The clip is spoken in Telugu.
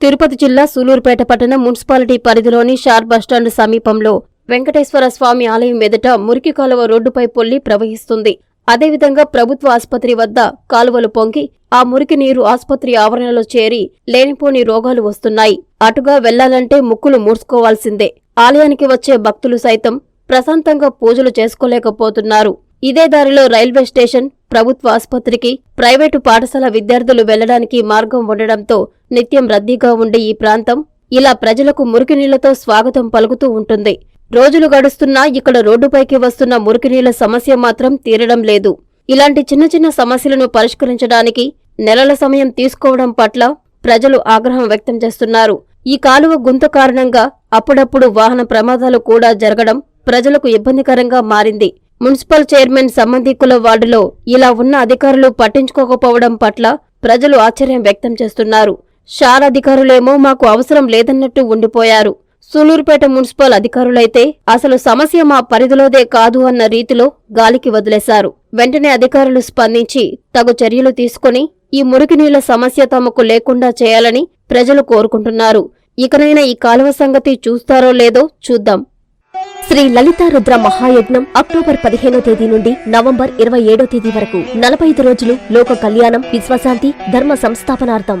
తిరుపతి జిల్లా సూలూరుపేట పట్టణ మున్సిపాలిటీ పరిధిలోని షార్ బస్టాండ్ సమీపంలో వెంకటేశ్వర స్వామి ఆలయం ఎదుట మురికి కాలువ రోడ్డుపై పొల్లి ప్రవహిస్తుంది. అదేవిధంగా ప్రభుత్వ ఆసుపత్రి వద్ద కాలువలు పొంగి ఆ మురికి నీరు ఆసుపత్రి ఆవరణలో చేరి లేనిపోని రోగాలు వస్తున్నాయి. అటుగా వెళ్ళాలంటే ముక్కులు మూసుకోవాల్సిందే. ఆలయానికి వచ్చే భక్తులు సైతం ప్రశాంతంగా పూజలు చేసుకోలేకపోతున్నారు. ఇదే దారిలో రైల్వే స్టేషన్ ప్రభుత్వ ఆసుపత్రికి ప్రైవేటు పాఠశాల విద్యార్థులు వెళ్ళడానికి మార్గం ఉండడంతో నిత్యం రద్దీగా ఉండే ఈ ప్రాంతం ఇలా ప్రజలకు మురికినీళ్ళతో స్వాగతం పలుకుతూ ఉంటుంది. రోజులు గడుస్తున్నా ఇక్కడ రోడ్డుపైకి వస్తున్న మురికినీళ్ళ సమస్య మాత్రం తీరడం లేదు. ఇలాంటి చిన్న చిన్న సమస్యలను పరిష్కరించడానికి నెలల సమయం తీసుకోవడం పట్ల ప్రజలు ఆగ్రహం వ్యక్తం చేస్తున్నారు. ఈ కాలువ గుంత కారణంగా అప్పుడప్పుడు వాహన ప్రమాదాలు కూడా జరగడం ప్రజలకు ఇబ్బందికరంగా మారింది. మున్సిపల్ చైర్మన్ సంబంధికుల వార్డులో ఇలా ఉన్న అధికారులు పట్టించుకోకపోవడం పట్ల ప్రజలు ఆశ్చర్యం వ్యక్తం చేస్తున్నారు. షార్ అధికారులేమో మాకు అవసరం లేదన్నట్టు ఉండిపోయారు. సూలూరుపేట మున్సిపల్ అధికారులైతే అసలు సమస్య మా పరిధిలోదే కాదు అన్న రీతిలో గాలికి వదిలేశారు. వెంటనే అధికారులు స్పందించి తగు చర్యలు తీసుకుని ఈ మురికి నీళ్ళ సమస్య తమకు లేకుండా చేయాలని ప్రజలు కోరుకుంటున్నారు. ఇకనైనా ఈ కాలువ సంగతి చూస్తారో లేదో చూద్దాం. శ్రీ లలితా రుద్ర మహాయజ్ఞం అక్టోబర్ పదిహేనో తేదీ నుండి నవంబర్ ఇరవై ఏడో తేదీ వరకు నలభై ఐదు రోజులు లోక కళ్యాణం విశ్వశాంతి ధర్మ సంస్థాపనార్థం.